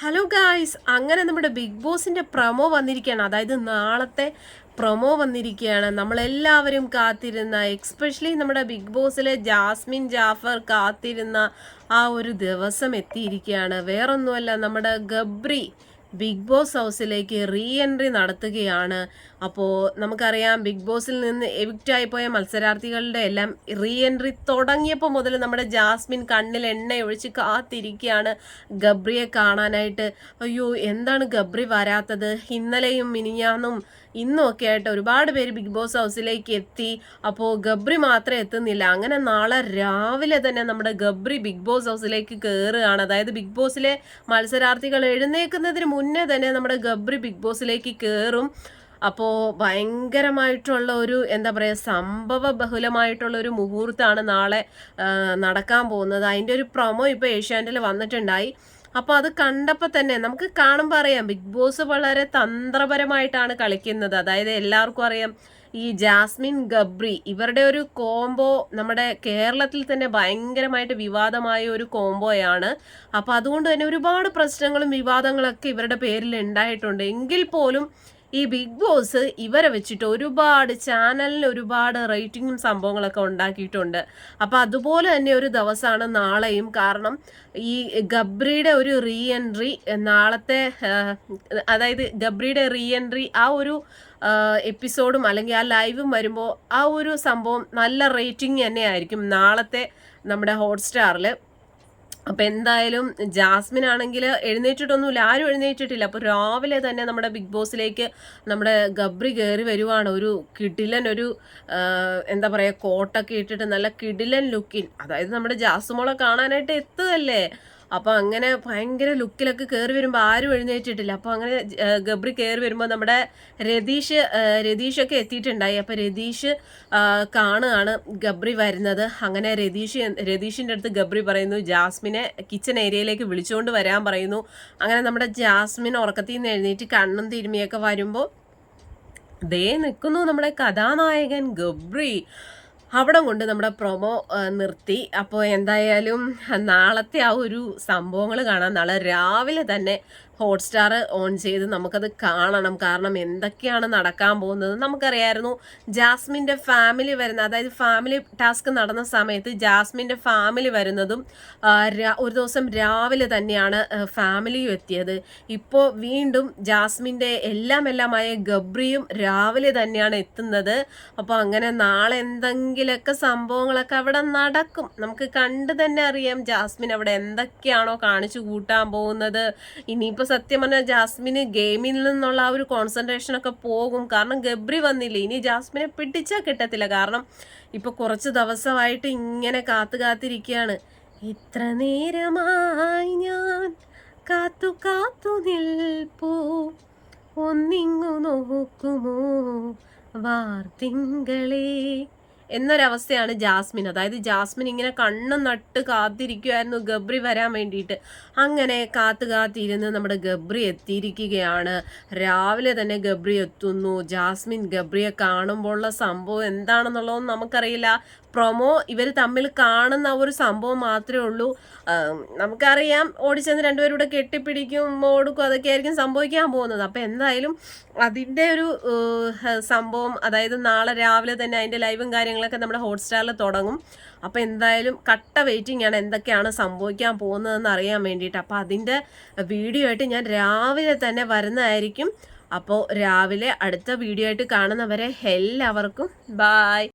Hello guys അങ്ങനെ നമ്മുടെ big ബോസിന്റെ പ്രമോ വന്നിരിക്കുകയാണ്. അതായത് നാളത്തെ പ്രൊമോ വന്നിരിക്കുകയാണ്. നമ്മളെല്ലാവരും കാത്തിരുന്ന എക്സ്പെഷ്യലി നമ്മുടെ ബിഗ് ബോസിലെ ജാസ്മിൻ ജാഫർ കാത്തിരുന്ന ആ ഒരു ദിവസം എത്തിയിരിക്കുകയാണ്. വേറൊന്നുമല്ല നമ്മുടെ ഗബ്രി ബിഗ് ബോസ് ഹൗസിലേക്ക് റീ എൻട്രി നടത്തുകയാണ്. അപ്പോൾ നമുക്കറിയാം ബിഗ് ബോസിൽ നിന്ന് എവിക്റ്റ് ആയിപ്പോയ മത്സരാർത്ഥികളുടെ എല്ലാം റീ എൻട്രി തുടങ്ങിയപ്പോൾ മുതൽ നമ്മുടെ ജാസ്മിൻ കണ്ണിൽ എണ്ണ ഒഴിച്ച് കാത്തിരിക്കുകയാണ് ഗബ്രിയെ കാണാനായിട്ട്. അയ്യോ എന്താണ് ഗബ്രി വരാത്തത്? ഇന്നലെയും മിനിഞ്ഞാന്നും ഇന്നും ഒക്കെ ആയിട്ട് ഒരുപാട് പേര് ബിഗ് ബോസ് ഹൗസിലേക്ക് എത്തി. അപ്പോൾ ഗബ്രി മാത്രമേ എത്തുന്നില്ല. അങ്ങനെ നാളെ രാവിലെ തന്നെ നമ്മുടെ ഗബ്രി ബിഗ് ബോസ് ഹൗസിലേക്ക് കയറുകയാണ് അതായത് ബിഗ് ബോസിലെ മത്സരാർത്ഥികൾ എഴുന്നേൽക്കുന്നതിന് മുന്നേ തന്നെ നമ്മുടെ ഗബ്രി ബിഗ് ബോസിലേക്ക് കയറും അപ്പോൾ ഭയങ്കരമായിട്ടുള്ള ഒരു എന്താ പറയുക സംഭവ ബഹുലമായിട്ടുള്ള ഒരു മുഹൂർത്തമാണ് നാളെ നടക്കാൻ പോകുന്നത്. അതിന്റെ ഒരു പ്രൊമോ ഇപ്പോൾ ഏഷ്യാനെറ്റിൽ വന്നിട്ടുണ്ടായി. അപ്പോൾ അത് കണ്ടപ്പോൾ തന്നെ നമുക്ക് കാണുമ്പോൾ അറിയാം ബിഗ് ബോസ് വളരെ തന്ത്രപരമായിട്ടാണ് കളിക്കുന്നത്. അതായത് എല്ലാവർക്കും അറിയാം ഈ ജാസ്മിൻ ഗബ്രി ഇവരുടെ ഒരു കോംബോ നമ്മുടെ കേരളത്തിൽ തന്നെ ഭയങ്കരമായിട്ട് വിവാദമായ ഒരു കോംബോയാണ്. അപ്പോൾ അതുകൊണ്ട് തന്നെ ഒരുപാട് പ്രശ്നങ്ങളും വിവാദങ്ങളൊക്കെ ഇവരുടെ പേരിൽ ഉണ്ടായിട്ടുണ്ട്. എങ്കിൽ പോലും ഈ ബിഗ് ബോസ് ഇവരെ വെച്ചിട്ട് ഒരുപാട് ചാനലിൽ ഒരുപാട് റേറ്റിംഗും സംഭവങ്ങളൊക്കെ ഉണ്ടാക്കിയിട്ടുണ്ട്. അപ്പോൾ അതുപോലെ തന്നെ ഒരു ദിവസമാണ് നാളെയും. കാരണം ഈ ഗബ്രിയുടെ ഒരു റീ എൻട്രി നാളത്തെ അതായത് ഗബ്രിയുടെ റീ എൻട്രി ആ ഒരു എപ്പിസോഡും അല്ലെങ്കിൽ ആ ലൈവും വരുമ്പോൾ ആ ഒരു സംഭവം നല്ല റേറ്റിംഗ് തന്നെയായിരിക്കും നാളത്തെ നമ്മുടെ ഹോട്ട്സ്റ്റാറിൽ അപ്പം എന്തായാലും ജാസ്മിൻ ആണെങ്കിൽ എഴുന്നേറ്റിട്ടൊന്നുമില്ല. ആരും എഴുന്നേറ്റിട്ടില്ല. അപ്പോൾ രാവിലെ തന്നെ നമ്മുടെ ബിഗ് ബോസിലേക്ക് നമ്മുടെ ഗബ്രി കയറി വരുവാണ്. ഒരു കിടിലൻ ഒരു എന്താ പറയുക കോട്ടൊക്കെ ഇട്ടിട്ട് നല്ല കിടിലൻ ലുക്കിൻ അതായത് നമ്മുടെ ജാസ്മോളെ കാണാനായിട്ട് എത്തുകയല്ലേ? അപ്പോൾ അങ്ങനെ ഭയങ്കര ലുക്കിലൊക്കെ കയറി വരുമ്പോൾ ആരും എഴുന്നേറ്റിട്ടില്ല. അപ്പോൾ അങ്ങനെ ഗബ്രി കയറി വരുമ്പോൾ നമ്മുടെ രതീഷ് രതീഷൊക്കെ എത്തിയിട്ടുണ്ടായി. അപ്പോൾ രതീഷ് കാണുകയാണ് ഗബ്രി വരുന്നത്. അങ്ങനെ രതീഷ് രതീഷിന്റെ അടുത്ത് ഗബ്രി പറയുന്നു ജാസ്മിനെ കിച്ചൺ ഏരിയയിലേക്ക് വിളിച്ചുകൊണ്ട് വരാൻ പറയുന്നു. അങ്ങനെ നമ്മുടെ ജാസ്മിൻ ഉറക്കത്തിൽ നിന്ന് എഴുന്നേറ്റ് കണ്ണും തിരുമിയൊക്കെ വരുമ്പോൾ ദേ നിൽക്കുന്നു നമ്മുടെ കഥാനായകൻ ഗബ്രി. അവിടെ കൊണ്ട് നമ്മുടെ പ്രൊമോ നിർത്തി. അപ്പോൾ എന്തായാലും നാളത്തെ ആ ഒരു സംഭവങ്ങൾ കാണാൻ നാളെ രാവിലെ തന്നെ ഹോട്ട്സ്റ്റാർ ഓൺ ചെയ്ത് നമുക്കത് കാണണം. കാരണം എന്തൊക്കെയാണ് നടക്കാൻ പോകുന്നത്? നമുക്കറിയായിരുന്നു ജാസ്മിന്റെ ഫാമിലി വരുന്ന അതായത് ഫാമിലി ടാസ്ക് നടന്ന സമയത്ത് ജാസ്മിന്റെ ഫാമിലി വരുന്നതും ഒരു ദിവസം രാവിലെ തന്നെയാണ് ഫാമിലിയും എത്തിയത്. ഇപ്പോൾ വീണ്ടും ജാസ്മിന്റെ എല്ലാം എല്ലാമായ ഗബ്രിയും രാവിലെ തന്നെയാണ് എത്തുന്നത്. അപ്പോൾ അങ്ങനെ നാളെ എന്തെങ്കിലുമൊക്കെ സംഭവങ്ങളൊക്കെ അവിടെ നടക്കും. നമുക്ക് കണ്ടു തന്നെ അറിയാം ജാസ്മിൻ അവിടെ എന്തൊക്കെയാണോ കാണിച്ചു കൂട്ടാൻ പോകുന്നത്. ഇനിയിപ്പോൾ സത്യം പറഞ്ഞാൽ ജാസ്മിന് ഗെയിമിൽ നിന്നുള്ള ആ ഒരു കോൺസെൻട്രേഷൻ ഒക്കെ പോകും. കാരണം ഗബ്രി വന്നില്ല ഇനി ജാസ്മിനെ പിടിച്ചാൽ കിട്ടത്തില്ല. കാരണം ഇപ്പോൾ കുറച്ച് ദിവസമായിട്ട് ഇങ്ങനെ കാത്തു കാത്തിരിക്കുകയാണ്. ഇത്ര നേരമായി ഞാൻ കാത്തു കാത്തു നിൽപ്പൂ. ഒന്നിങ്ങു നോക്കുമോ വാർത്തിങ്കളേ? എന്നൊരവസ്ഥയാണ് ജാസ്മിൻ. അതായത് ജാസ്മിൻ ഇങ്ങനെ കണ്ണും നട്ട് കാത്തിരിക്കുമായിരുന്നു ഗബ്രി വരാൻ വേണ്ടിയിട്ട്. അങ്ങനെ കാത്തു കാത്തിരുന്ന് നമ്മുടെ ഗബ്രി എത്തിയിരിക്കുകയാണ്. രാവിലെ തന്നെ ഗബ്രി എത്തുന്നു. ജാസ്മിൻ ഗബ്രിയെ കാണുമ്പോഴുള്ള സംഭവം എന്താണെന്നുള്ളതൊന്നും നമുക്കറിയില്ല. പ്രൊമോ ഇവർ തമ്മിൽ കാണുന്ന ഒരു സംഭവം മാത്രമേ ഉള്ളൂ. നമുക്കറിയാം ഓടിച്ചെന്ന് രണ്ടുപേരും കൂടെ കെട്ടിപ്പിടിക്കും ഓടുക്കും അതൊക്കെ ആയിരിക്കും സംഭവിക്കാൻ പോകുന്നത്. അപ്പം എന്തായാലും അതിന്റെ ഒരു സംഭവം അതായത് നാളെ രാവിലെ തന്നെ അതിന്റെ ലൈവും കാര്യങ്ങളൊക്കെ നമ്മുടെ ഹോട്ട്സ്റ്റാറിൽ തുടങ്ങും. അപ്പോൾ എന്തായാലും കട്ട വെയിറ്റിംഗ് ആണ് എന്തൊക്കെയാണ് സംഭവിക്കാൻ പോകുന്നതെന്ന് അറിയാൻ വേണ്ടിയിട്ട്. അപ്പോൾ അതിന്റെ വീഡിയോ ആയിട്ട് ഞാൻ രാവിലെ തന്നെ വരുന്നതായിരിക്കും. അപ്പോൾ രാവിലെ അടുത്ത വീഡിയോ ആയിട്ട് കാണുന്നവരെ എല്ലാവർക്കും ബായ്